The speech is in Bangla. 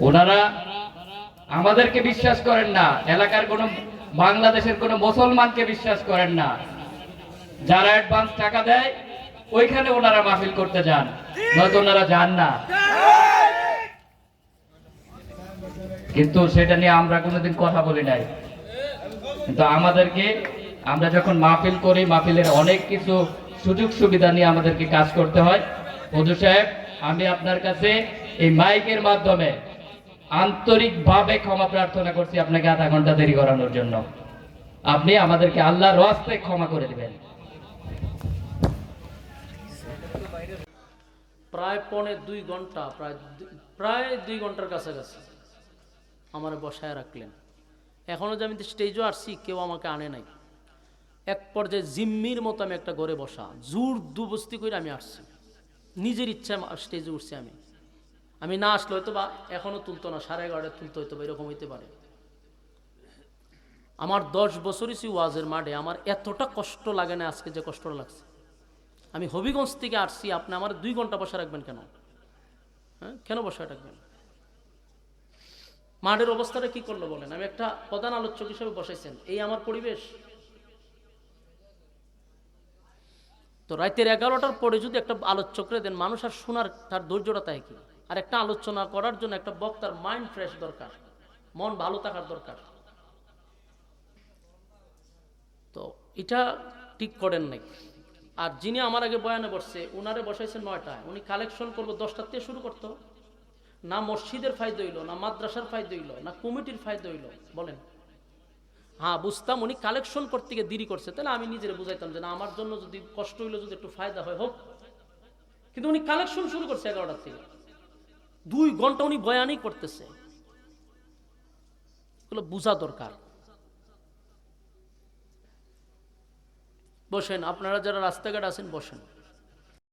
ওনারা আমাদেরকে বিশ্বাস করেন না। এলাকার কোনো বাংলাদেশের কোনো মুসলমানকে বিশ্বাস করেন না। যারা অ্যাডভান্স টাকা দেয়, ওইখানে ওনারা মাহফিল করতে যান। নয়তো ওনারা যান না। কিন্তু সেটা নিয়ে আমরা কোনোদিন কথা বলি নাই। কিন্তু আমাদেরকে, আমরা যখন মাহফিল করি, মাহফিলের অনেক কিছু সুযোগ সুবিধা নিয়ে আমাদেরকে কাজ করতে হয়। মধু সাহেব, আমি আপনার কাছে এই মাইকের মাধ্যমে আন্তরিকভাবে ক্ষমা প্রার্থনা করছি আপনাকে আধা ঘণ্টা দেরি করানোর জন্য। আপনি আমাদেরকে আল্লাহর রাস্তে ক্ষমা করে দিবেন। প্রায় পৌনে দুই ঘণ্টা, প্রায় প্রায় দুই ঘণ্টার কাছাকাছি আমার বসায় রাখলেন। এখনও যে আমি স্টেজও আসছি, কেউ আমাকে আনে নাই। এক পর্যায়ে জিম্মির মতো আমি একটা ঘরে বসা, জোর দুবস্তি করে আমি আসছি। নিজের ইচ্ছায় স্টেজে উঠছি আমি। আমি না আসলে হয়তো বা এখনও তুলতো না, সাড়ে এগারোটা তুলতো হয়তো বা, এরকম হইতে পারে। আমার দশ বছরই ছি ওয়াজের মাঠে, আমার এতটা কষ্ট লাগে না আজকে যে কষ্ট লাগছে। আমি হবিগঞ্জ থেকে আসছি, আপনি আমার দুই ঘণ্টা বসে রাখবেন কেন? হ্যাঁ কেন বসে রাখবেন? মাঠের অবস্থাটা কি করল বলেন? আমি একটা প্রধান আলোচক হিসেবে বসাইছেন, এই আমার পরিবেশ। তো রাতের এগারোটার পরে যদি একটা আলোচক আলোচকরে দেন, মানুষ আর শোনার তার ধৈর্যটা তাই কি? আর একটা আলোচনা করার জন্য একটা বক্তার মাইন্ড ফ্রেশ দরকার, মন ভালো থাকার দরকার। তো এটা ঠিক করেন নাই। আর যিনি আমার আগে বয়ানে বসছে, উনারে বসাইছেন নয়টায় উনি কালেকশন করব দশটার থেকে শুরু করতো। না মসজিদের ফায়দা হইল, না মাদ্রাসার ফায়দা হইল, না কমিটির ফায়দা হইল, বলেন। হ্যাঁ বুঝতাম উনি কালেকশন করতে গিয়ে দেরি করছে, তাহলে আমি নিজের বুঝাইতাম যে না, আমার জন্য যদি কষ্ট হইল, যদি একটু ফায়দা হয়, হোক। কিন্তু উনি কালেকশন শুরু করছে এগারোটার থেকে। দুই ঘণ্টা উনি বয়ানই করতেছে। এগুলো বোঝা দরকার। বসেন আপনারা যারা রাস্তাঘাট আছেন বসেন।